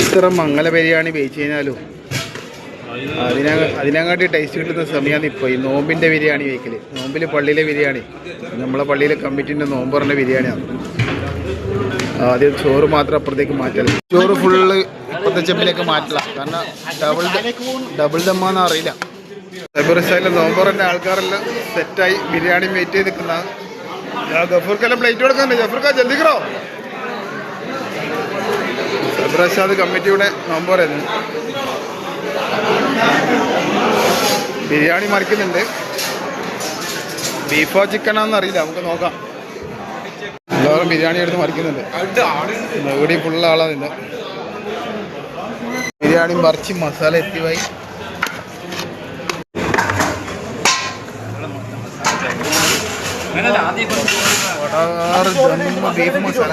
ഇത്ര മംഗല ബിരിയാണി വെയിച്ച് കഴിഞ്ഞാലും അതിനാ ടേസ്റ്റ് കിട്ടുന്ന സമയമാണ് ഇപ്പോൾ ഈ നോമ്പിന്റെ ബിരിയാണി വയ്ക്കൽ നോമ്പിൽ പള്ളിയിലെ ബിരിയാണി. നമ്മളെ പള്ളിയിലെ കമ്മിറ്റിന്റെ നോമ്പറിന്റെ ബിരിയാണിയാണ്. ആദ്യം ചോറ് മാത്രം അപ്പുറത്തേക്ക് മാറ്റല. ചോറ് ഫുള്ള് ഇപ്പത്തെ ചെമ്പിലേക്ക് മാറ്റില്ല കാരണം ഡബിൾ ഡബിൾ ദമ്മാന്ന് അറിയില്ല. സൈബർ സ്റ്റൈലിലെ നോമ്പറിന്റെ ആൾക്കാരെല്ലാം സെറ്റായി ബിരിയാണി വെയിറ്റ് ചെയ്ത് നിൽക്കുന്ന ഗഫൂർക്കെല്ലാം പ്ലേറ്റ് കൊടുക്കുന്നുണ്ട്. ജഫൂർക്ക ജൽദിക്കറോ സൈബർ അഷാദ് കമ്മിറ്റിയുടെ നോമ്പ് പറയുന്നത് ബിരിയാണി മറിക്കുന്നുണ്ട്. ബീഫോ ചിക്കനാന്ന് അറിയില്ല. നമുക്ക് നോക്കാം. എല്ലാവരും ബിരിയാണി എടുത്ത് മറിക്കുന്നുണ്ട്. ഇവിടെ ഫുള്ള ആളാ നിന്ന് ബിരിയാണി മറിച്ച് മസാല എത്തിവായി. വടാറ് ജമ്മ ബീഫ് മസാല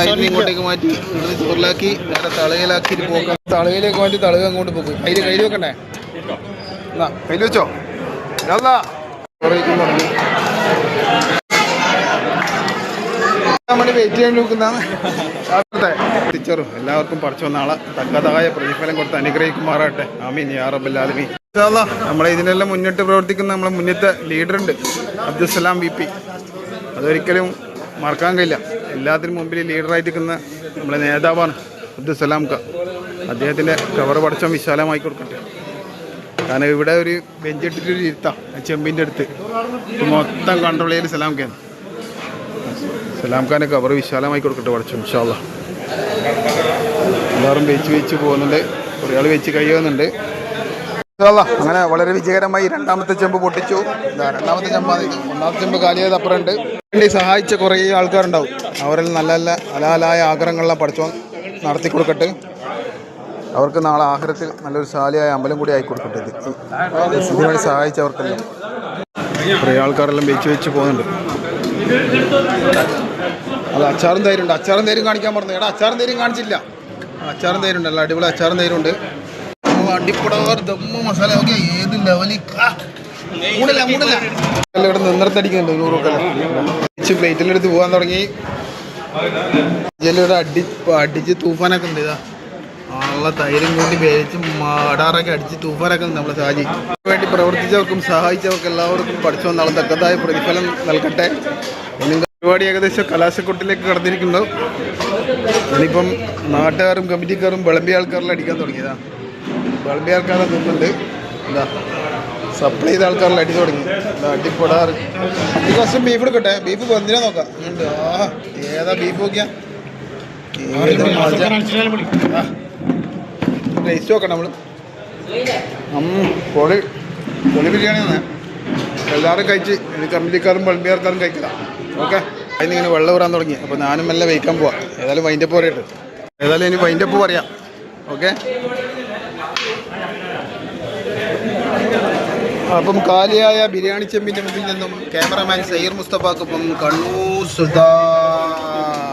അരി ഇങ്ങോട്ടേക്ക് മാറ്റി. ഇവിടുന്ന് ചോറിലാക്കി നേരെ തളയിലാക്കി പോക്കാം. തളയിലേക്ക് മാറ്റി തളക അങ്ങോട്ട് പോകും കയ്യിൽ കയ്യിൽ വെക്കണ്ടേ? എന്നാ കയ്യിൽ വെച്ചോ. മണി വെയിറ്റ് ചെയ്യാൻ നോക്കുന്നതാണ്. ടീച്ചറും എല്ലാവർക്കും പഠിച്ചു വന്ന ആളെ തക്കതായ പ്രതിഫലം കൊടുത്ത് അനുഗ്രഹിക്കുമാറാട്ടെ ആമീൻ യാ റബ്ബല്ലാലുമീൻ നമ്മളെ ഇതിനെല്ലാം മുന്നിട്ട് പ്രവർത്തിക്കുന്ന നമ്മളെ മുന്നത്തെ ലീഡറുണ്ട് അബ്ദുസലാം വി പി അതൊരിക്കലും മറക്കാൻ കഴിയില്ല. എല്ലാത്തിനും മുമ്പിൽ ലീഡറായിട്ട് നിൽക്കുന്ന നമ്മളെ നേതാവാണ് അബ്ദുസലാം ക അദ്ദേഹത്തിന്റെ കവർ പടച്ചം വിശാലമായി കൊടുക്കട്ടെ. കാരണം ഇവിടെ ഒരു ബെഞ്ചിട്ടിട്ടൊരു ഇരുത്താം. ചെമ്പിന്റെ അടുത്ത്. മൊത്തം കൺട്രോൾ ചെയ്ത് സലാം ഖാൻ. സലാം ഖാന്റെ കവർ വിശാലമായി കൊടുക്കട്ടെ പടച്ചം വിശാല എല്ലാവരും വെച്ച് വെച്ച് പോകുന്നുണ്ട്. കുറേ ആൾ വെച്ച് കഴിയുന്നുണ്ട്. അങ്ങനെ വളരെ വിജയകരമായി രണ്ടാമത്തെ ചെമ്പ് പൊട്ടിച്ചു. രണ്ടാമത്തെ ചെമ്പാണ് ഒന്നാമത്തെ ചെമ്പ് കാലിയത് അപ്പുറമുണ്ട് വേണ്ടി സഹായിച്ച കുറേ ആൾക്കാരുണ്ടാവും. അവരിൽ നല്ല നല്ല ഹലാലായ ആഗ്രഹങ്ങളെല്ലാം പഠിച്ചോ നടത്തി കൊടുക്കട്ടെ. അവർക്ക് നാളെ ആഹാരത്തിൽ നല്ലൊരു ശാലിയായ അമ്പലം കൂടി ആയി കൊടുക്കട്ടെ ഇത്. ഇതിനു വേണ്ടി സഹായിച്ചവർക്കെല്ലാം. കുറേ ആൾക്കാരെല്ലാം വെച്ച് വെച്ച് പോകുന്നുണ്ട്. അത് അച്ചാറും തൈരുണ്ട്. അച്ചാറും തൈരും കാണിക്കാൻ പറഞ്ഞു. എടാ അച്ചാറും തൈരും കാണിച്ചില്ല. അച്ചാറും തൈരുണ്ട് അല്ല അടിപൊളി അച്ചാറും തൈരുണ്ട്. അടിപൊളി ദമ്മ മസാല. ഒക്കെ ഏത് ലെവലിൽ ഇവിടെ നിന്നിടത്തടിക്കുന്നുണ്ട് നൂറൊക്കെ. പ്ലേറ്റിലെടുത്ത് പോകാൻ തുടങ്ങി. ഇവിടെ അടി അടിച്ച് തൂഫാനൊക്കെ ഉണ്ട് ഇതാ. ഉള്ള തൈരും കൂടി വേവിച്ച് മാടാറൊക്കെ അടിച്ച് തൂഫാനൊക്കെ ഉണ്ട് നമ്മളെ സാജി വേണ്ടി പ്രവർത്തിച്ചവർക്കും സഹായിച്ചവർക്കും എല്ലാവർക്കും പഠിച്ചു വന്നാളും തക്കതായ പ്രതിഫലം നൽകട്ടെ. പരിപാടി ഏകദേശം കലാശക്കൊട്ടിലേക്ക് കടന്നിരിക്കുന്നു. ഇനിയിപ്പം നാട്ടുകാരും കമ്മിറ്റിക്കാരും വിളമ്പിയ ആൾക്കാരെല്ലാം അടിക്കാൻ തുടങ്ങിയതാ. വിളമ്പിയ ആൾക്കാരെ നിന്നുണ്ട് എന്താ സപ്ലൈ ചെയ്ത ആൾക്കാരെല്ലാം അടി തുടങ്ങി. അടിപ്പെടാറ് ഈ കുറച്ച് ബീഫ് എടുക്കട്ടെ? ബീഫ് വെന്തിനാ നോക്കാം? ആ ഏതാ ബീഫ് നോക്കിയാ. ടേസ്റ്റ് നോക്കണം നമ്മൾ പൊളി. പൊളി ബിരിയാണിയാണ് എല്ലാവരും കഴിച്ച് കമ്പനിക്കാരും പള്ളിയാർക്കാരും കഴിക്കലാം. ഓക്കെ? അതിന് ഇങ്ങനെ വെള്ളം ഊറാൻ തുടങ്ങി. അപ്പോൾ ഞാനും മെല്ലെ വയ്ക്കാൻ പോവാം. ഏതായാലും വൈൻഡപ്പ് പറയട്ടെ. ഏതായാലും ഇനി വൈൻഡപ്പ് പറയാം. ഓക്കെ? അപ്പം കാലിയായ ബിരിയാണി ചെമ്പിന്റെ മുമ്പിൽ നിന്നും ക്യാമറമാൻ സയ്യർ മുസ്തഫാക്കൊപ്പം കണ്ണൂർ സുൽത്താൻ.